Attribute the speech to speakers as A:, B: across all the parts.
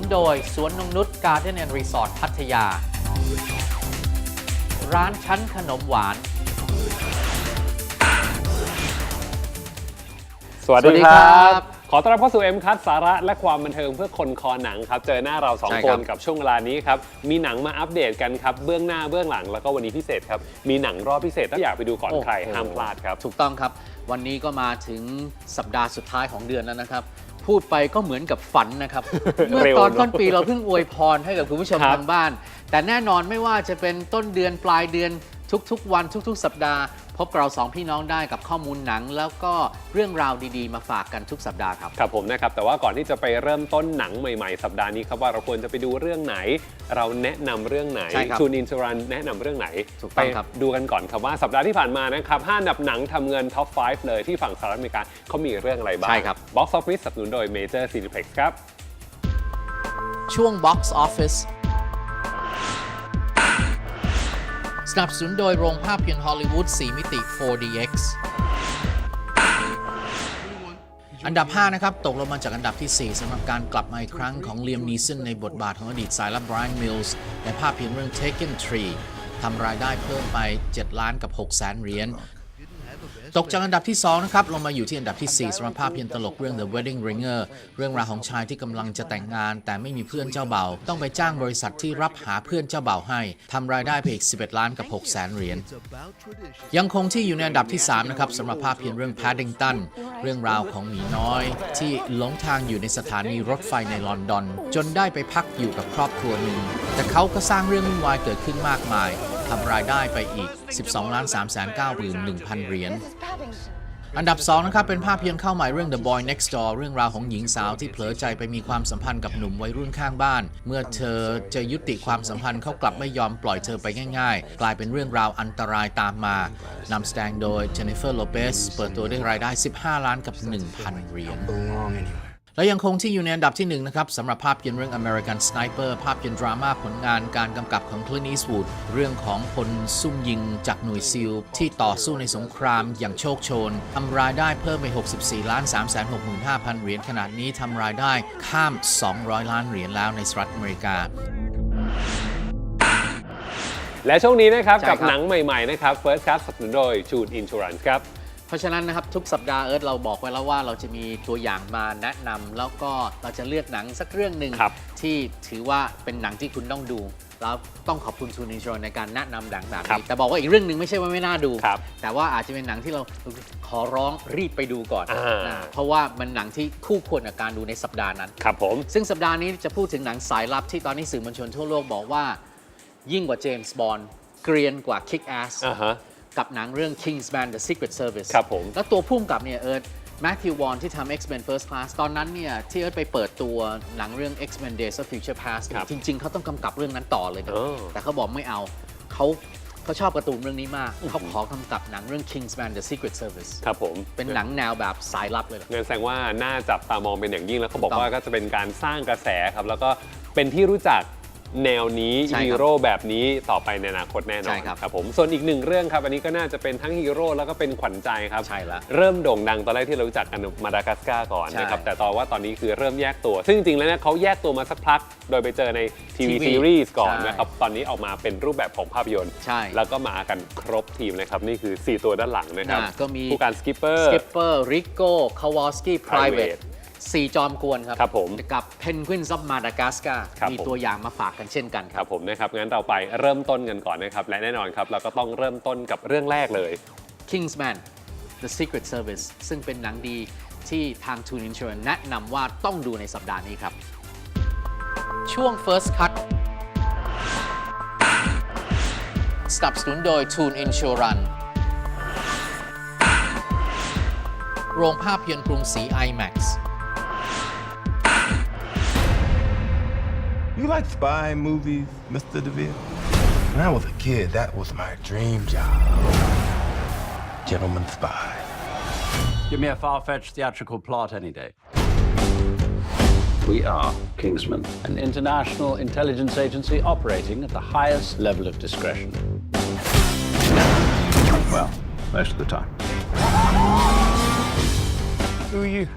A: นับสนุนโดย สวนนงนุษย์การ์เด้นแอนด์รีสอร์ทพัทยา ร้านชั้นขนมหวาน
B: สวัส
A: สวัสดี
B: ดี
A: ค
B: ค
A: รั
B: รับบขอต้อนรับเข้าสู่ M คั t สาระและความบันเทิงเพื่อคนคอหนังครับ เจอหน้าเราสอง
A: ใช่
B: ค
A: ครั
B: น
A: บ
B: กับช่วงเวลานี้ครับ มีหนังมาอัปเดตกันครับ เบื้องหน้าเบื้องหลังแล้วก็วันนี้พิเศษครับ มีหนังรอบพิเศษถ้าอยากไปดูก่อนใคร
A: โอ้โห
B: ห้ามพลาดครับ
A: ถูกต้องครับ วันนี้ก็มาถึงสัปดาห์สุดท้ายของเดือนแล้วนะครับ พูดไปก็เหมือนกับฝันนะครับ เมื่อ
B: เร็ว
A: ตอน
B: เนอะ
A: ต้นปีเราเพิ่งอวยพรให้กับคุณผู้ชม
B: ครับ
A: ทางบ้าน แต่แน่นอนไม่ว่าจะเป็นต้นเดือนปลายเดือนทุกๆ วันทุก ๆ สัปดาห์ พบกับเราสองพี่น้องได้กับข้อมูลหนัง แล้วก็เรื่องราวดีๆ มาฝากกันทุกสัปดาห์ครับ
B: ครับผมนะครับ แต่ว่าก่อนที่จะไปเริ่มต้นหนังใหม่ๆ สัปดาห์นี้ครับว่าเราควรจะไปดูเรื่องไหน เราแนะนำเรื่องไหน
A: ใช่ครับ
B: ชูนินชรันแนะนำเรื่องไหน
A: ถูก
B: ไป
A: ต้องครับ
B: ดูกันก่อนครับว่าสัปดาห์ที่ผ่านมานะครับห้าอันดับหนังทำเงินท็อป 5 เลยที่ฝั่งสหรัฐอเมริกาเขามีเรื่องอะไรบ้าง
A: ใช่ครับ
B: Box Office สนับสนุนโดย Major Cineplex ครับ
A: ช่วง Box Office สนับสนุนโดยโรงภาพยนตร์ฮอลลีวูด4มิติ 4DX อันดับ 5 นะครับ ตกลงมาจากอันดับที่ 4สำหรับการกลับมาอีกครั้งของเลียมนีสันในบทบาทของอดีตสายลับไบรอันมิลส์ในภาพยนตร์เรื่อง Taken 3ทำรายได้เพิ่มไป 7 ล้านกับ 6 แสนเหรียญ ตกจากอันดับที่ 2 นะครับ ลงมาอยู่ที่อันดับที่ 4สำหรับภาพยนตร์ตลกเรื่อง The Wedding Ringer เรื่องราวของชายที่กำลังจะแต่งงาน แต่ไม่มีเพื่อนเจ้าเบ่าวต้องไปจ้างบริษัทที่รับหาเพื่อนเจ้าเบ่าวให้ทำรายได้ไปอีก 11 ล้านกับ6แสนเหรียญยังคงที่อยู่ในอันดับที่ 3 นะครับสำหรับภาพยนตร์เรื่อง Paddington เรื่องราวของหมีน้อย ที่หลงทางอยู่ในสถานีรถไฟในลอนดอน จนได้ไปพักอยู่กับครอบครัวหนึ่งแต่เขาก็สร้างเรื่องวุ่นวายเกิดขึ้นมากมาย ทำรายได้ไปอีก 12ล้าน3 9 1 0 0 0 เหรียญ อันดับ 2 นะครับ เป็นภาพยนตร์เข้าใหม่เรื่อง The Boy Next Door เรื่องราวของหญิงสาวที่เผลอใจไปมีความสัมพันธ์กับหนุ่มวัยรุ่นข้างบ้าน เมื่อเธอจะยุติความสัมพันธ์เขากลับไม่ยอมปล่อยเธอไปง่าย ๆ กลายเป็นเรื่องราวอันตรายตามมานำแสดงโดย Jennifer Lopez เปิดตัวด้วยรายได้ 15 ล้านกับ 1,000 เหรียญ และยังคงที่อยู่ในอันดับที่1นะครับสำหรับภาพยนตร์เรื่อง American Sniper ภาพยนตร์ดราม่าผลงานการกำกับของ Clint Eastwood เรื่องของพลซุ่มยิงจากหน่วยซิล ที่ต่อสู้ในสงครามอย่างโชคโชนทำรายได้เพิ่มไป 64 ล้าน3 6 5 0 0 0 เหรียญขนาดนี้ทำรายได้ข้าม 200 ล้านเหรียญแล้วในสหรัฐอเมริกา
B: และช่วงนี้นะครับ
A: ใช่ครั
B: กับบหนังใหม่ ๆ นะครับ First Class สนับสนุนโดย June Insurance ครับ
A: เพราะฉะนั้นนะครับทุกสัปดาห์เอิร์ธเราบอกไว้แล้วว่าเราจะมีตัวอย่างมาแนะนำแล้วก็เราจะเลือกหนังสักเรื่องหนึ่ง
B: ครับ
A: ที่ถือว่าเป็นหนังที่คุณต้องดู แล้วต้องขอบคุณทูนิชในการแนะนำหนังแบบ
B: ครับ
A: นี้แต่บอกว่าอีกเรื่องหนึ่งไม่ใช่ว่าไม่น่าดู
B: ครับ
A: แต่ว่าอาจจะเป็นหนังที่เราขอร้องรีบไปดูก่อน
B: อ่าน
A: นะเพราะว่ามันหนังที่คู่ควรกับการดูในสัปดาห์นั้น
B: ครับผม
A: ซึ่งสัปดาห์นี้จะพูดถึงหนังสายลับที่ตอนนี้สื่อมวลชนทั่วโลกบอกว่า ยิ่งกว่าเจมส์บอนด์เกรียนกว่า Kick Ass
B: อ่าฮะ
A: กับหนังเรื่อง Kingsman The Secret Service
B: ครับผม
A: แล้วตัวพุ่มกับเนี่ยเอิร์ธแมทธิววอนที่ทำ X-Men First Class ตอนนั้นเนี่ยที่เอิร์ธไปเปิดตัวหนังเรื่อง X-Men Days of Future Past เนี่ย
B: ครับ
A: จริง ๆ เขาต้องกำกับเรื่องนั้นต่อเลยนะ
B: เออ
A: แต่เขาบอกไม่เอาเขาเขาชอบการ์ตูนเรื่องนี้มาก เขาขอกำกับหนังเรื่อง Kingsman The Secret Service
B: ครับผม
A: เป็นหนังแนวแบบสายลับเลยเหรอ
B: เงินแสดงว่าน่าจับตามองเป็นอย่างยิ่งแล้วเขาบอก
A: ถูกต้อง
B: ว่าก็จะเป็นการสร้างกระแสครับ แล้วก็เป็นที่รู้จัก แนวนี้
A: ใช่ครับ
B: ฮีโร่แบบนี้ต่อไปในอนาคตแน่นอ
A: ใช่
B: น
A: ครับ
B: ครับผมส่วนอีกหนึ่งเรื่องครับ อันนี้ก็น่าจะเป็นทั้งฮีโร่แล้วก็เป็นขวัญใจครับ
A: ใช่แล้ว
B: เริ่มโด่งดังตอนแรกที่เรารู้จักกันมาดากัสการ์ก่อน
A: ใช่
B: นะครับ แต่ตอนว่าตอนนี้คือเริ่มแยกตัว ซึ่งจริงๆแล้วเนี่ยเขาแยกตัวมาสักพัก โดยไปเจอในทีวี
A: TV
B: ซีรีส์ก่อน
A: ใช่
B: นะครับ ตอนนี้ออกมาเป็นรูปแบบของภาพยนตร์
A: ใช่
B: แล้วก็มากันครบทีมนะครับ นี่คือ 4 ตัวด้านหลังนะครับ
A: อ่าก็มี
B: ผู้การสกิปเปอร์
A: สกิปเปอร์ริโก้คาวอสกี้ private
B: Private
A: สี่จอมกวนครับ
B: ครับผม
A: กับ Penguins of Madagascar
B: ครับ
A: มี
B: ผม
A: ตัวอย่างมาฝากกันเช่นกันค
B: ครับ รับผมนะครับงั้นเราไปเริ่มต้นกันก่อนนะครับ และแน่นอนครับเราก็ต้องเริ่มต้นกับเรื่องแรกเลย
A: Kingsman The Secret Service ซึ่งเป็นหนังดีที่ทาง Tune Insurance แนะนำว่าต้องดูในสัปดาห์นี้ครับ ช่วง First Cut สนับสนุนโดย Tune Insurance โรงภาพยนตร์กรุงศรี IMAX
C: You like spy movies, Mr. DeVille? When I was a kid, that was my dream job. Gentleman spy.
D: Give me a far fetched theatrical plot any day. We are Kingsman, an international intelligence agency operating at the highest level of discretion. Well, most of the time. Who are you?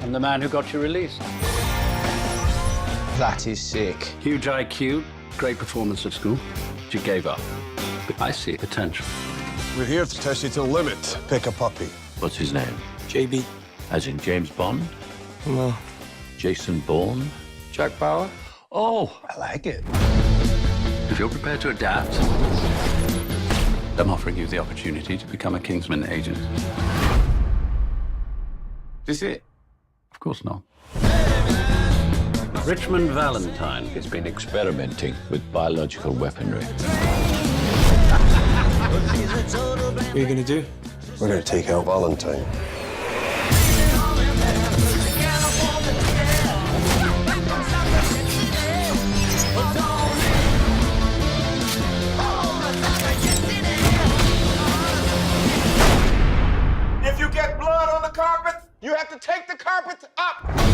D: I'm the man who got you released.
C: That is sick.
D: Huge IQ, great performance at school, but you gave up. But I see potential.
E: We're here to test you to the limit. Pick a puppy.
F: What's his name?
E: JB.
F: As in James Bond?
E: No.
F: Jason Bourne? Jack Bauer? Oh,
C: I like it.
D: If you're prepared to adapt, I'm offering you the opportunity to become a Kingsman agent.
C: This it?
D: Of course not. Richmond Valentine.
F: he's been experimenting with biological weaponry.
E: What are you gonna do? We're gonna take out Valentine.
C: If you get blood on the carpet, you have to take the carpet up.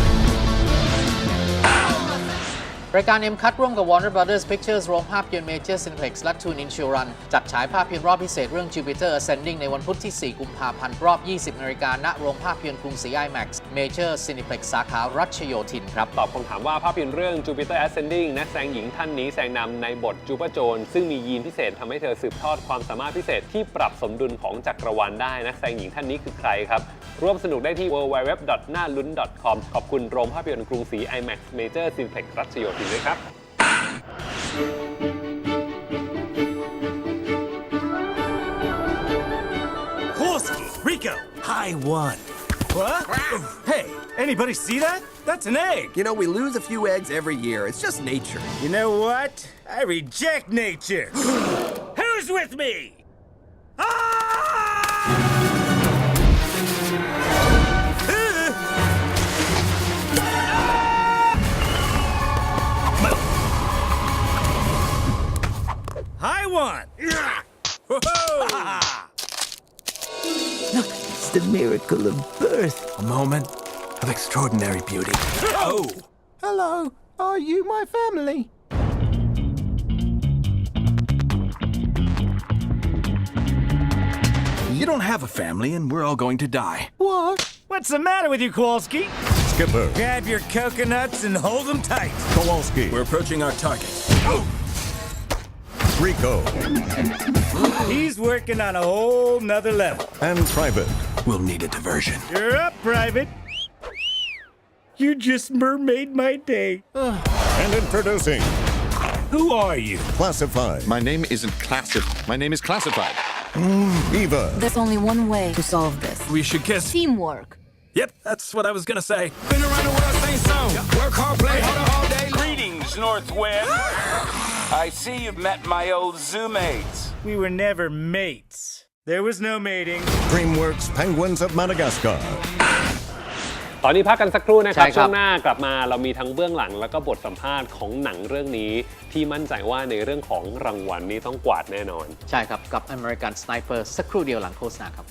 A: รายการ M Cut ร่วมกับ Warner Brothers Pictures โรงภาพยนตร์ Major Cineplex และ Tune Insurance จัดฉายภาพยนตร์รอบพิเศษเรื่อง Jupiter Ascending ในวันพุธที่ 4 กุมภาพันธ์ รอบ 20 นาฬิกาณโรงภาพยนตร์กรุงศรี IMAX Major Cineplex สาขารัชโยธินครับ
B: ตอบคำถามว่าภาพยนตร์เรื่อง Jupiter Ascending นักแสดงหญิงท่านนี้แสดงนำในบทจูปโจนซึ่งมียีนพิเศษทำให้เธอสืบทอดความสามารถพิเศษที่ปรับสมดุลของจักรวาลได้นักแสดงหญิงท่านนี้คือใครครับ ร่วมสนุกได้ที่ www.nalun.com ขอบคุณโรงภาพยนตร์กรุงศรี IMAX Major Cineplex รัชโยธินด้วยครับ
G: Polsky, Rico, high one. What? Hey, anybody see that? That's an egg.
H: You know, we lose a few eggs every year. It's just nature.
G: You know what? I reject nature. Who's with me? High one. Whoa!
H: It's the miracle of birth.
E: A moment of extraordinary beauty.
G: Oh!
H: Hello, are you my family?
E: You don't have a family, and we're all going to die.
H: What?
G: What's the matter with you, Kowalski?
E: Skipper.
G: Grab your coconuts and hold them tight.
E: Kowalski. We're approaching our target. Oh.
I: Rico
G: He's working on a whole nother level.
I: and Private.
E: We'll need a diversion.
G: You're up, Private. You just mermaid my day.
I: And introducing
G: Who are you?
I: Classified.
F: My name isn't classified. My name is classified.
I: Mm, Eva.
J: There's only one way to solve this
E: We should kiss.
J: teamwork.
E: Yep, that's what I was gonna say.
G: Been around the world, same song. Work hard, play hard all day. Greetings, Northwind. I see you've met my old zoo mates. We were never mates. There was no mating.
I: DreamWorks Penguins of Madagascar.
B: ตอนนี้พักกันสักครู่นะครับ
A: ใช่ครับ
B: ช่วงหน้ากลับมาเรามีทั้งเบื้องหลังแล้วก็บทสัมภาษณ์ของหนังเรื่องนี้ ที่มั่นใจว่าในเรื่องของรางวัลนี้ต้องกวาดแน่นอน
A: ใช่ครับ กับ American Sniper สักครู่เดียวหลังโฆษณาครับ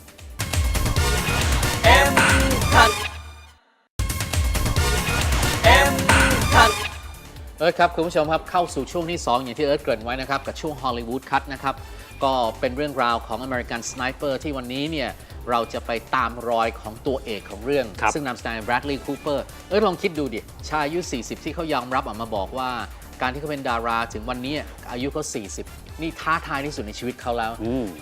A: เอิร์ธครับคุณผู้ชมครับเข้าสู่ช่วงที่ 2 อย่างที่เอิร์ธเกริ่นไว้นะครับ กับช่วง Hollywood Cut นะครับ ก็เป็นเรื่องราวของ American Sniper ที่วันนี้เนี่ยเราจะไปตามรอยของตัวเอกของเรื่อง
B: ครับ
A: ซึ่งนำแสดง Bradley Cooper เอิร์ธลองคิดดูดิ ชายอายุ 40 ที่เขายอมรับออกมาบอกว่า การที่เขาเป็นดาราถึงวันนี้อายุเขา40 นี่ท้าทายที่สุดในชีวิตเขาแล้ว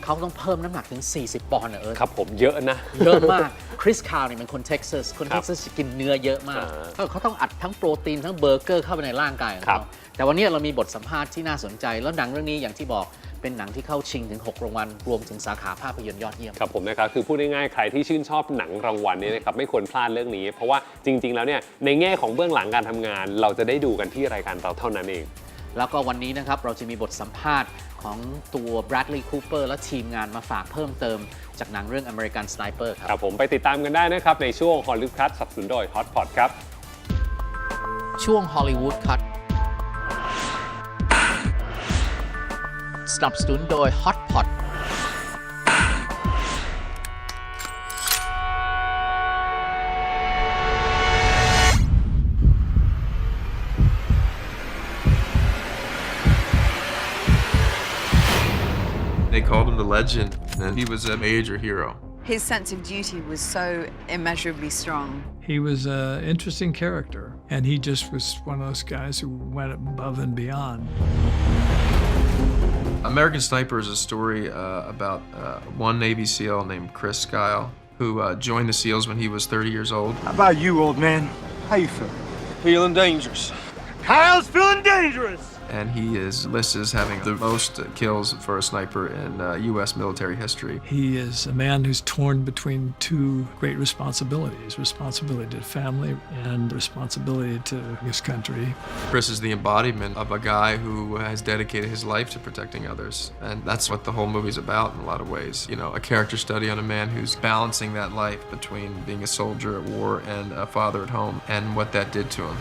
A: เขาต้องเพิ่มน้ำหนักถึง 40 ปอนด์นะเอิร์ธ
B: ครับผมเยอะนะ
A: เยอะมาก คริสคาวเนี่ยเป็นคนเท็กซัส คน
B: ครั
A: เท็
B: บ
A: กซัสกินเนื้อเยอะมาก
B: อ่า
A: เขาเขาต้องอัดทั้งโปรตีน ทั้งเบอร์เกอร์เข้าไปในร่างกายของ
B: ครั
A: เขา
B: บ
A: แต่วันนี้เรามีบทสัมภาษณ์ที่น่าสนใจ แล้วหนังเรื่องนี้อย่างที่บอกเป็นหนังที่เข้าชิงถึง 6 รางวัล รวมถึงสาขาภาพยนตร์ยอดเยี่ยม
B: ครับผมนะครับคือพูดง่ายๆใครที่ชื่นชอบหนังรางวัลนี้นะครับไม่ควรพลาดเรื่องนี้ เพราะว่าจริง ๆ แล้วเนี่ยในแง่ของเบื้องหลังการทำงาน เราจะได้ดูกันที่รายการเราเท่านั้นเอง
A: แล้วก็วันนี้นะครับเราจะมีบทสัมภาษณ์ของตัว Bradley Cooper และทีมงานมาฝากเพิ่มเติมจากหนังเรื่อง American Sniper ค
B: ครับรับผมไปติดตามกันได้นะครับ ในช่วง Hollywood Cut สนับสนุนโดย Hotpot ครับ
A: ช่วง Hollywood Cut สนับสนุนโดย Hot Pot
E: called him the legend, and he was a major hero.
J: His sense of duty was so immeasurably strong.
K: He was an interesting character, and he just was one of those guys who went above and beyond.
E: American Sniper is a story uh, about uh, one Navy SEAL named Chris Skyle who uh, joined the SEALs when he was 30 years old.
H: How about you, old man? How you feel?
G: Feeling dangerous.
H: Kyle's feeling dangerous!
E: And he is listed as having the most kills for a sniper in uh, U.S. military history.
K: He is a man who's torn between two great responsibilities responsibility to family and responsibility to his country.
E: Chris is the embodiment of a guy who has dedicated his life to protecting others. And that's what the whole movie's about in a lot of ways. You know, a character study on a man who's balancing that life between being a soldier at war and a father at home and what that did to him.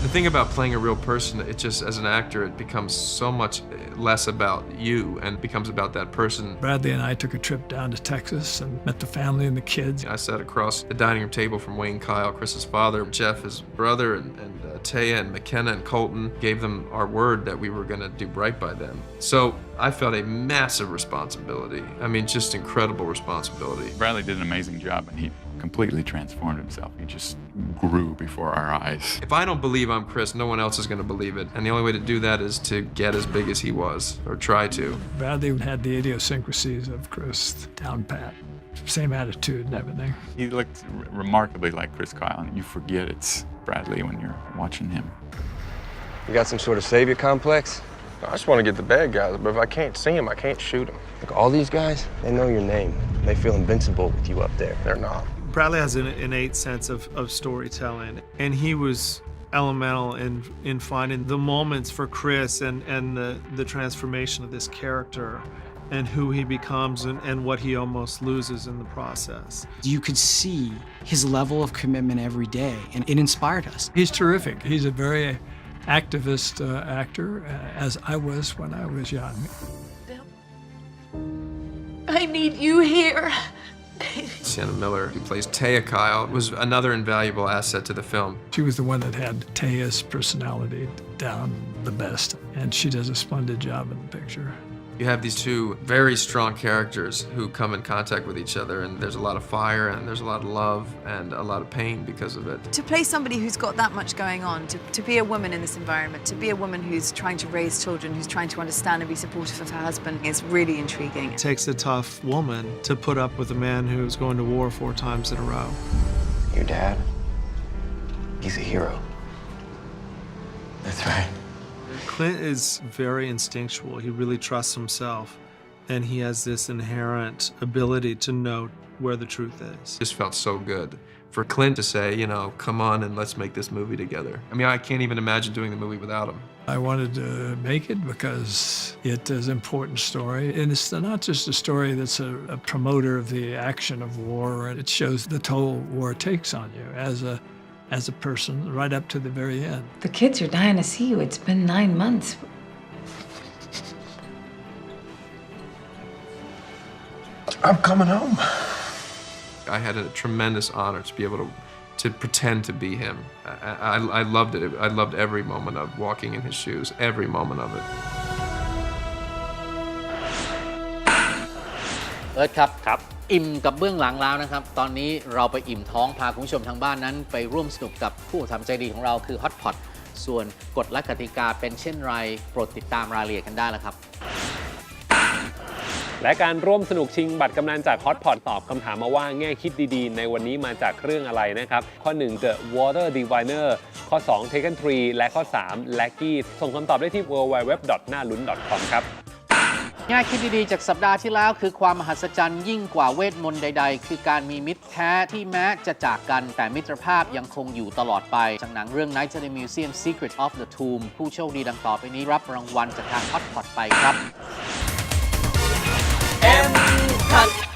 E: The thing about playing a real person, it just, as an actor, it becomes so much eh, less about you and becomes about that person.
K: Bradley and I took a trip down to Texas and met the family and the kids.
E: I sat across the dining room table from Wayne Kyle, Chris's father, Jeff, his brother, and, and uh, Taya and McKenna and Colton. Gave them our word that we were going to do right by them. So I felt a massive responsibility. I mean, just incredible responsibility.
L: Bradley did an amazing job, and he completely transformed himself. He just grew before our eyes.
E: If I don't believe I'm Chris, no one else is going to believe it. And the only way to do that is to get as big as he was, or try to.
K: Bradley had the idiosyncrasies of Chris down pat. Same attitude and everything.
L: He looked r- remarkably like Chris Kyle, and you forget it's Bradley when you're watching him.
M: You got some sort of savior complex? I just want to get the bad guys, but if I can't see them, I can't shoot them. Look, all these guys, they know your name. They feel invincible with you up there. They're not.
N: Bradley has an innate sense of, of storytelling, and he was elemental in in finding the moments for Chris and and the the transformation of this character and who he becomes and, and what he almost loses in the process.
O: You could see his level of commitment every day, and it inspired us.
K: He's terrific. He's a very activist uh, actor, uh, as I was when I was young.
P: I need you here.
E: Sienna Miller, who plays Taya Kyle, was another invaluable asset to the film.
K: She was the one that had Taya's personality down the best, and she does a splendid job in the picture.
E: You have these two very strong characters who come in contact with each other, and there's a lot of fire, and there's a lot of love, and a lot of pain because of it.
J: To play somebody who's got that much going on, to, to be a woman in this environment, to be a woman who's trying to raise children, who's trying to understand and be supportive of her husband is really intriguing.
N: It takes a tough woman to put up with a man who's going to war four times in a row.
M: Your dad, he's a hero. That's right.
N: Clint is very instinctual. He really trusts himself, and he has this inherent ability to know where the truth is.
E: This felt so good for Clint to say, you know, come on and let's make this movie together. I mean, I can't even imagine doing the movie without him.
K: I wanted to make it because it is an important story. And it's not just a story that's a, a promoter of the action of war, it shows the toll war takes on you as a as a person right up to the very end.
P: The kids are dying to see you. It's been nine months.
C: I'm coming home.
E: I had a tremendous honor to be able to to pretend to be him. I, I, I loved it. I loved every moment of walking in his shoes, every moment of it.
A: เอิร์ธครับครับ อิ่มกับเบื้องหลังแล้วนะครับ ตอนนี้เราไปอิ่มท้องพาคุณผู้ชมทางบ้านนั้น ไปร่วมสนุกกับผู้ทำใจดีของเราคือ Hotpot ส่วนกฎและกติกาเป็นเช่นไรโปรดติดตามรายละเอียดกันได้แล้วครับ
B: และการร่วมสนุกชิงบัตรกำนันจาก Hotpot ตอบคำถามมาว่าแง่คิดดีๆ ในวันนี้มาจากเรื่องอะไรนะครับ ข้อ 1 The Water Diviner ข้อ 2 Taken 3และข้อ 3 l a c k y ส่งคำตอบได้ที่ www.nalun.com ครับ
A: แง่คิดดีๆ จากสัปดาห์ที่แล้ว คือความมหัศจรรย์ยิ่งกว่าเวทมนต์ใด ๆ คือการมีมิตรแท้ที่แม้จะจากกันแต่มิตรภาพยังคงอยู่ตลอดไป จากหนังเรื่อง Night at the Museum Secret of the Tomb ผู้โชคดีดังต่อไปนี้รับรางวัลจากทางฮอตพอตไปครับ M คั